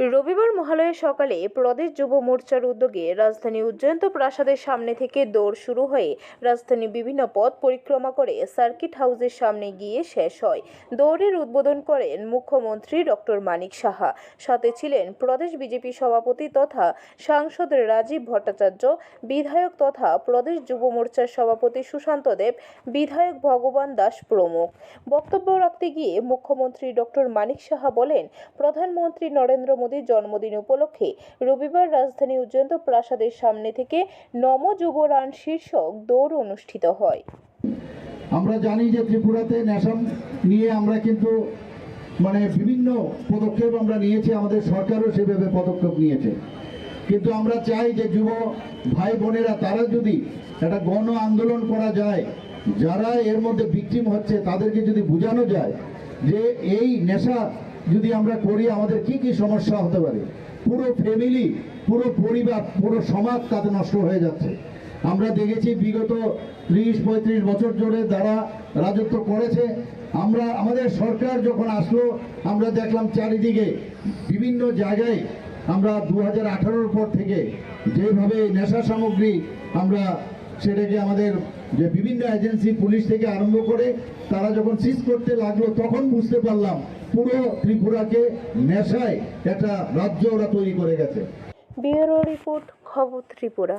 রবিবার মহালয়ের সকালে প্রদেশ যুব মোর্চার উদ্যোগে রাজধানী উজ্জয়ন্ত প্রাসাদের সামনে থেকে দৌড় শুরু হয়ে রাজধানীর বিভিন্ন পথ পরিক্রমা করে সার্কিট হাউসের সামনে গিয়ে শেষ হয়। দৌড়ের উদ্বোধন করেন মুখ্যমন্ত্রী ডক্টর মানিক সাহা। সাথে ছিলেন প্রদেশ বিজেপি সভাপতি তথা সাংসদ রাজীব ভট্টাচার্য, বিধায়ক তথা প্রদেশ যুব মোর্চার সভাপতি সুশান্ত দেব, বিধায়ক ভগবান দাস প্রমুখ। বক্তব্য রাখতে গিয়ে মুখ্যমন্ত্রী ডক্টর মানিক সাহা বলেন, প্রধানমন্ত্রী নরেন্দ্র মোদীর জন্মদিন উপলক্ষে রবিবার রাজধানী উজ্জয়ন্ত প্রাসাদের সামনে থেকে নম যুব রান শীর্ষক দৌড় অনুষ্ঠিত হয়। আমরা জানি যে ত্রিপুরাতে নেশা নিয়ে আমরা কিন্তু মানে বিভিন্ন পদক্ষেপ আমরা নিয়েছি, আমাদের সরকারও সেভাবে পদক্ষেপ নিয়েছে। কিন্তু আমরা চাই যে যুব ভাই বোনেরা, তারা যদি একটা গণ আন্দোলন করা যায়, যারা এর মধ্যে বিক্রিম হচ্ছে, তাদেরকে যদি বোঝানো যায় যে এই নেশা যদি আমরা করি, আমাদের কি কি সমস্যা হতে পারে? পুরো ফ্যামিলি পুরো পরিবার, পুরো সমাজ তাতে নষ্ট হয়ে যাচ্ছে। আমরা দেখেছি বিগত ত্রিশ, পঁয়ত্রিশ বছর ধরে যারা রাজত্ব করেছে, আমরা, আমাদের সরকার যখন আসলো, আমরা দেখলাম চারিদিকে বিভিন্ন জায়গায় আমরা দু হাজার পর থেকে যেভাবে নেশা সামগ্রী আমরা সেটাকে আমাদের যে বিভিন্ন এজেন্সি পুলিশ থেকে আরম্ভ করে তারা যখন সিজ করতে লাগল, তখন বুঝতে পারলাম পুরো ত্রিপুরাকে নেশায় একটা রাজ্য ওরা তৈরি করে গেছে। ব্যুরো রিপোর্ট, খবর ত্রিপুরা।